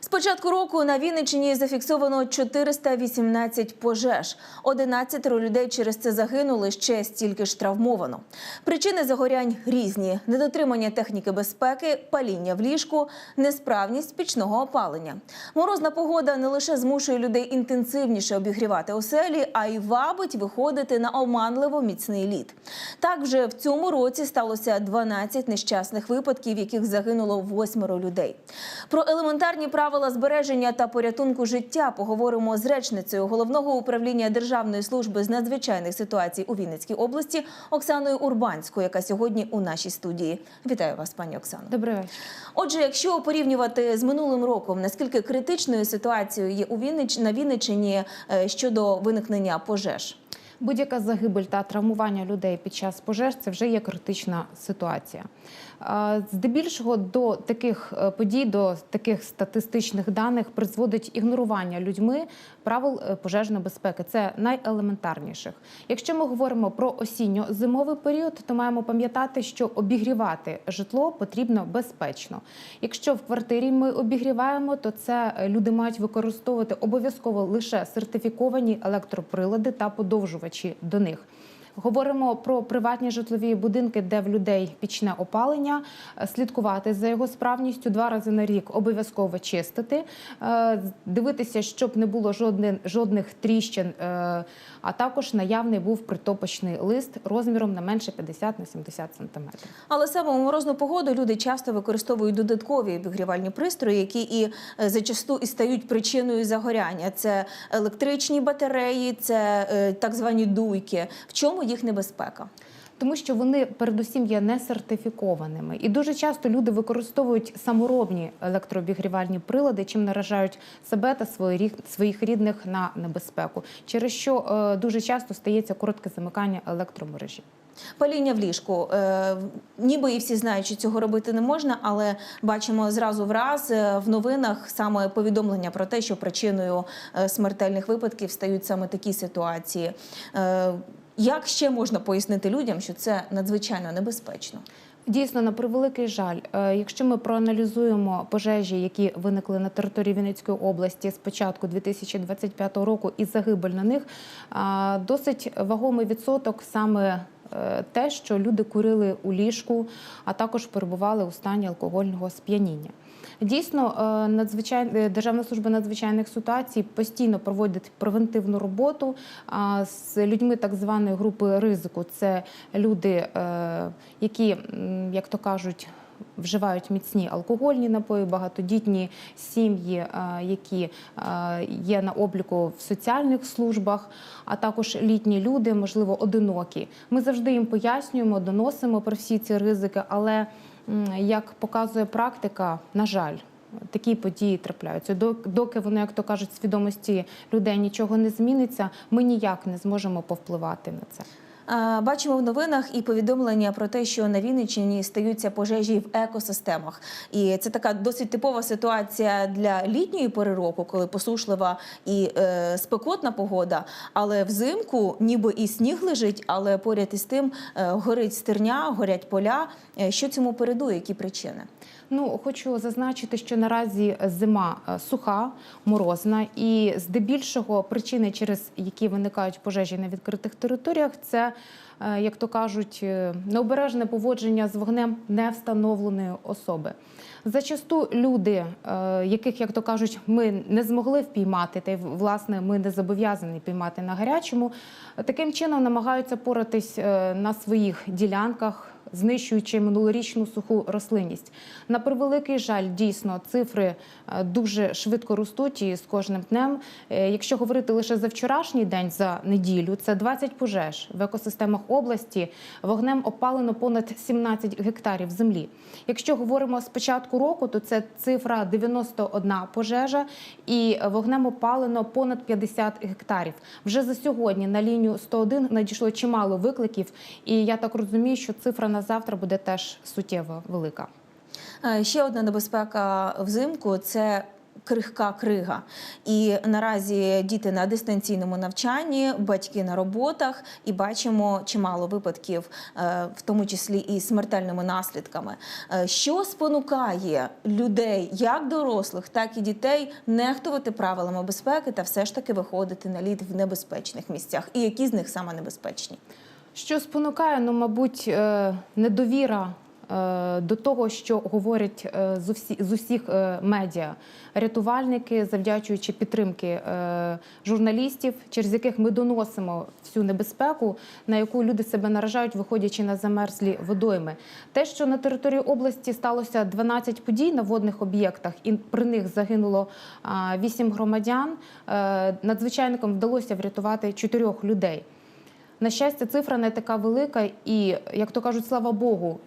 З початку року на Вінниччині зафіксовано 418 пожеж. 11 людей через це загинули, ще стільки ж травмовано. Причини загорянь різні: недотримання техніки безпеки, паління в ліжку, несправність пічного опалення. Морозна погода не лише змушує людей інтенсивніше обігрівати оселі, а й вабить виходити на оманливо міцний лід. Так вже в цьому році сталося 12 нещасних випадків, в яких загинуло восьмеро людей. Про елементарні правила збереження та порятунку життя поговоримо з речницею головного управління Державної служби з надзвичайних ситуацій у Вінницькій області Оксаною Урбанською, яка сьогодні у нашій студії. Вітаю вас, пані Оксано. Добрий вечір. Отже, якщо порівнювати з минулим роком, наскільки критичною ситуацією є у Віннич на Вінниччині е, щодо виникнення пожеж? Будь-яка загибель та травмування людей під час пожеж це вже є критична ситуація. Здебільшого до таких е, подій, до таких статистичних даних призводить ігнорування людьми правил е, пожежної безпеки. Це найелементарніших. Якщо ми говоримо про осінньо-зимовий період, то маємо пам'ятати, що обігрівати житло потрібно безпечно. Якщо в квартирі ми обігріваємо, то це люди мають використовувати обов'язково лише сертифіковані електроприлади та подовжувачі до них. Говоримо про приватні житлові будинки, де в людей пічне опалення, е, слідкувати за його справністю два рази на рік, обов'язково чистити, е, дивитися, щоб не було жодних, тріщин, е, а також наявний був притопочний лист розміром не менше 50 на 70 сантиметрів. Але саме у морозну погоду люди часто використовують додаткові обігрівальні пристрої, які і зачасту і стають причиною загоряння. Це електричні батареї, це так звані дуйки. В чому їх небезпека? Тому що вони передусім є не сертифікованими, і дуже часто люди використовують саморобні електрообігрівальні прилади, чим наражають себе та свої своїх рідних на небезпеку, через що е, дуже часто стається коротке замикання електромережі. Паління в ліжку. Е, ніби і всі знають, що цього робити не можна, але бачимо зразу в раз е, в новинах саме повідомлення про те, що причиною смертельних випадків стають саме такі ситуації. Е, як ще можна пояснити людям, що це надзвичайно небезпечно? Дійсно, на превеликий жаль, е, якщо ми проаналізуємо пожежі, які виникли на території Вінницької області з початку 2025 року, і загибель на них, досить вагомий відсоток саме. Е, Те, що люди курили у ліжку, а також перебували у стані алкогольного сп'яніння. Дійсно, е, надзвичай... е, Державна служба надзвичайних ситуацій постійно проводить превентивну роботу з людьми так званої групи ризику. Це люди, які, як то кажуть, Вживають міцні алкогольні напої, багатодітні сім'ї, е, які е, є на обліку в соціальних службах, а також літні люди, можливо, одинокі. Ми завжди їм пояснюємо, доносимо про всі ці ризики, але як показує практика, на жаль. Такі події трапляються. Док- Доки воно, як то кажуть, свідомості людей нічого не зміниться, ми ніяк не зможемо повпливати на це. Бачимо в новинах і повідомлення про те, що на Вінниччині стаються пожежі в екосистемах. І це така досить типова ситуація для літньої пори року, коли посушлива і е, спекотна погода. Але взимку ніби і сніг лежить, але поряд із тим е, горить стерня, горять поля. Е, Що цьому передує? Які причини? Ну, хочу зазначити, що наразі зима е, суха, морозна, і здебільшого причини, через які виникають пожежі на відкритих територіях, це, е, як то кажуть, е, необережне поводження з вогнем невстановленої особи. Зачасту люди, яких, як то кажуть, ми не змогли впіймати, та й власне ми не зобов'язані піймати на гарячому, таким чином намагаються поратись на своїх ділянках знищуючи минулорічну суху рослинність. На превеликий жаль, дійсно цифри е, дуже швидко ростуть і з кожним днем. Е, Якщо говорити лише за вчорашній день, за неділю, це 20 пожеж в екосистемах області. Вогнем опалено понад 17 гектарів землі. Якщо говоримо з початку року, то це цифра 91 пожежа, і вогнем опалено понад 50 гектарів. Вже за сьогодні на лінію 101 надійшло чимало викликів, і я так розумію, що цифра на завтра буде теж суттєво велика. Е, Ще одна небезпека взимку це крихка крига. І наразі діти на дистанційному навчанні, батьки на роботах, і бачимо чимало випадків, е, в тому числі і смертельними наслідками. Е, Що спонукає людей, як дорослих, так і дітей, нехтувати правилами безпеки та все ж таки виходити на лід в небезпечних місцях? І які з них саме небезпечні? Що спонукає, ну, мабуть, е, недовіра е, до того, що говорять е, з усі- з усіх медіа. Рятувальники, завдячуючи підтримки журналістів, через яких ми доносимо всю небезпеку, на яку люди себе наражають, виходячи на замерзлі водойми. Те, що на території області сталося 12 подій на водних об'єктах, і при них загинуло 8 громадян, надзвичайникам вдалося врятувати 4 людей. На щастя, цифра не така велика, і як то кажуть, слава Богу,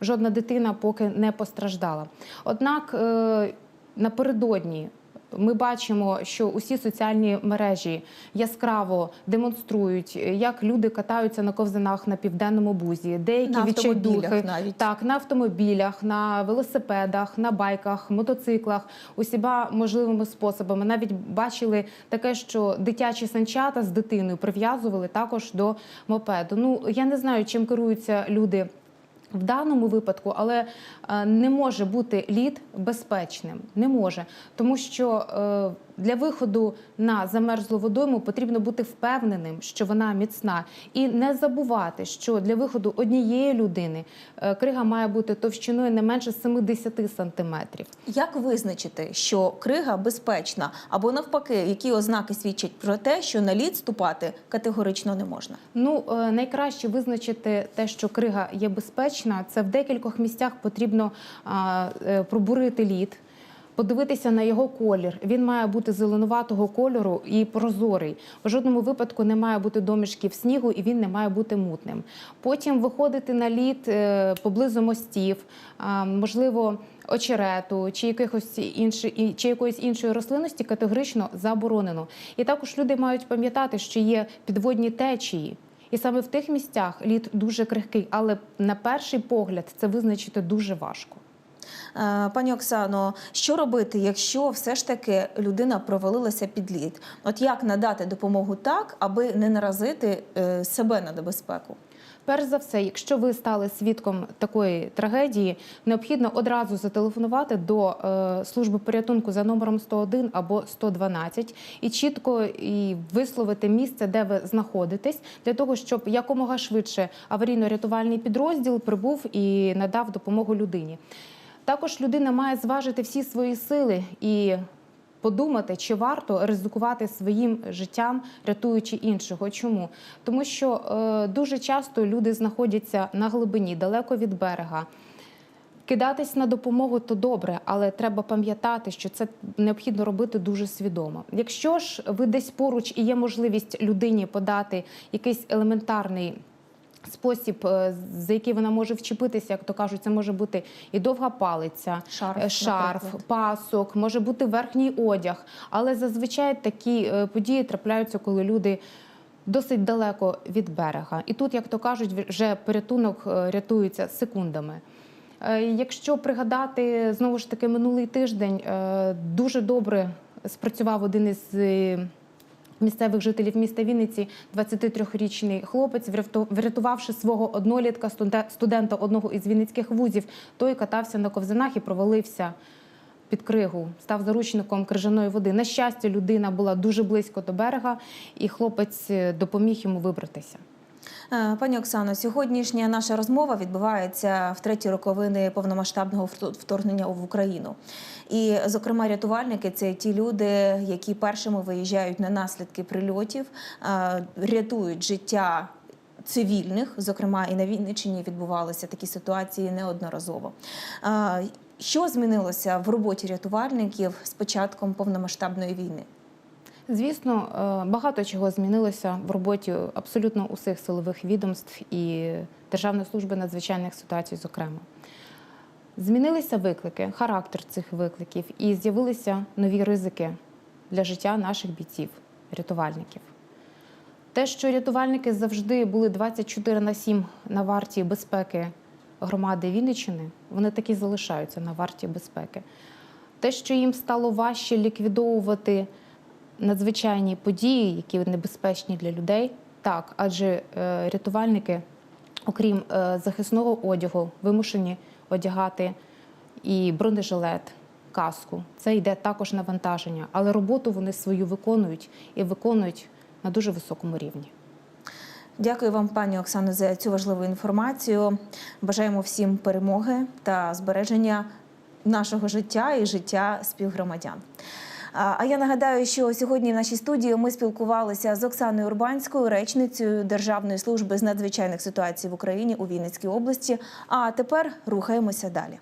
жодна дитина поки не постраждала. Однак е, напередодні. Ми бачимо, що усі соціальні мережі яскраво демонструють, як люди катаються на ковзанах на південному бузі, деякі На відчайдухи навіть. так на автомобілях, на велосипедах, на байках, мотоциклах, усіма можливими способами. Навіть бачили таке, що дитячі санчата з дитиною прив'язували також до мопеду. Ну я не знаю, чим керуються люди. В даному випадку, але е, не може бути лід безпечним. Не може, тому що е, для виходу на замерзлу водойму потрібно бути впевненим, що вона міцна, і не забувати, що для виходу однієї людини е, крига має бути товщиною не менше 70 сантиметрів. Як визначити, що крига безпечна, або навпаки, які ознаки свідчать про те, що на лід ступати категорично не можна? Ну е, найкраще визначити те, що крига є безпечна. Це в декількох місцях потрібно е, пробурити лід. Подивитися на його колір. Він має бути зеленуватого кольору і прозорий. В жодному випадку не має бути домішків снігу, і він не має бути мутним. Потім виходити на лід е, поблизу мостів, можливо, очерету чи якихось інші, чи якоїсь іншої рослинності категорично заборонено. І також люди мають пам'ятати, що є підводні течії. І саме в тих місцях лід дуже крихкий, але на перший погляд це визначити дуже важко. Е, Пані Оксано, що робити, якщо все ж таки людина провалилася під лід? От як надати допомогу так, аби не наразити е, себе на небезпеку? Перш за все, якщо ви стали свідком такої трагедії, необхідно одразу зателефонувати до е, служби порятунку за номером 101 або 112 і чітко і висловити місце, де ви знаходитесь, для того, щоб якомога швидше аварійно-рятувальний підрозділ прибув і надав допомогу людині. Також людина має зважити всі свої сили і подумати, чи варто ризикувати своїм життям, рятуючи іншого. Чому? Тому що е, дуже часто люди знаходяться на глибині, далеко від берега. Кидатись на допомогу то добре, але треба пам'ятати, що це необхідно робити дуже свідомо. Якщо ж ви десь поруч і є можливість людині подати якийсь елементарний спосіб, е, за який вона може вчепитися, як то кажуть, це може бути і довга палиця, Шарф, е, шарф пасок, може бути верхній одяг. Але зазвичай такі е, події трапляються, коли люди. Досить далеко від берега, і тут, як то кажуть, вже порятунок рятується секундами. Якщо пригадати знову ж таки минулий тиждень, дуже добре спрацював один із місцевих жителів міста Вінниці, 23-річний хлопець, вряту- врятувавши свого однолітка, студе- студента одного із вінницьких вузів, той катався на ковзанах і провалився під кригу, став заручником крижаної води. На щастя, людина була дуже близько до берега, і хлопець е, допоміг йому вибратися. Е, Пані Оксано, сьогоднішня наша розмова відбувається в треті роковини повномасштабного вторгнення в Україну. І, зокрема, рятувальники це ті люди, які першими виїжджають на наслідки прильотів, е, рятують життя. Цивільних, зокрема, і на Вінниччині відбувалися такі ситуації неодноразово. Е, Що змінилося в роботі рятувальників з початком повномасштабної війни? Звісно, е, багато чого змінилося в роботі абсолютно усіх силових відомств і Державної служби надзвичайних ситуацій, зокрема. Змінилися виклики, характер цих викликів, і з'явилися нові ризики для життя наших бійців, рятувальників. Те, що рятувальники завжди були 24 на 7 на варті безпеки громади Вінниччини, вони такі залишаються на варті безпеки. Те, що їм стало важче ліквідовувати надзвичайні події, які небезпечні для людей, так, адже е, рятувальники, окрім е, захисного одягу, вимушені одягати і бронежилет, каску. Це йде також навантаження, але роботу вони свою виконують і виконують на дуже високому рівні. Дякую вам, пані Оксано, за цю важливу інформацію. Бажаємо всім перемоги та збереження нашого життя і життя співгромадян. А я нагадаю, що сьогодні в нашій студії ми спілкувалися з Оксаною Урбанською, речницею Державної служби з надзвичайних ситуацій в Україні у Вінницькій області. А тепер рухаємося далі.